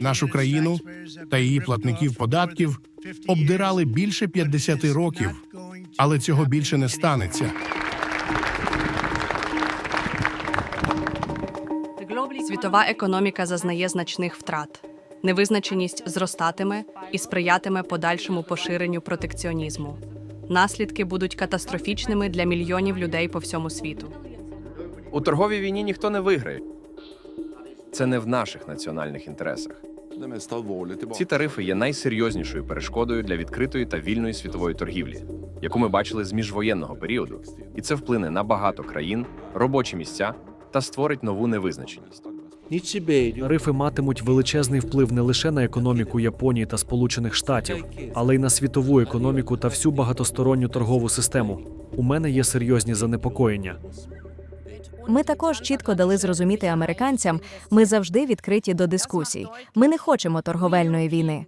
Нашу країну та її платників податків обдирали більше 50 років, але цього більше не станеться. Світова економіка зазнає значних втрат. Невизначеність зростатиме і сприятиме подальшому поширенню протекціонізму. Наслідки будуть катастрофічними для мільйонів людей по всьому світу. У торговій війні ніхто не виграє. Це не в наших національних інтересах. Ці тарифи є найсерйознішою перешкодою для відкритої та вільної світової торгівлі, яку ми бачили з міжвоєнного періоду, і це вплине на багато країн, робочі місця та створить нову невизначеність. Тарифи матимуть величезний вплив не лише на економіку Японії та Сполучених Штатів, але й на світову економіку та всю багатосторонню торгову систему. У мене є серйозні занепокоєння. Ми також чітко дали зрозуміти американцям, ми завжди відкриті до дискусій. Ми не хочемо торговельної війни.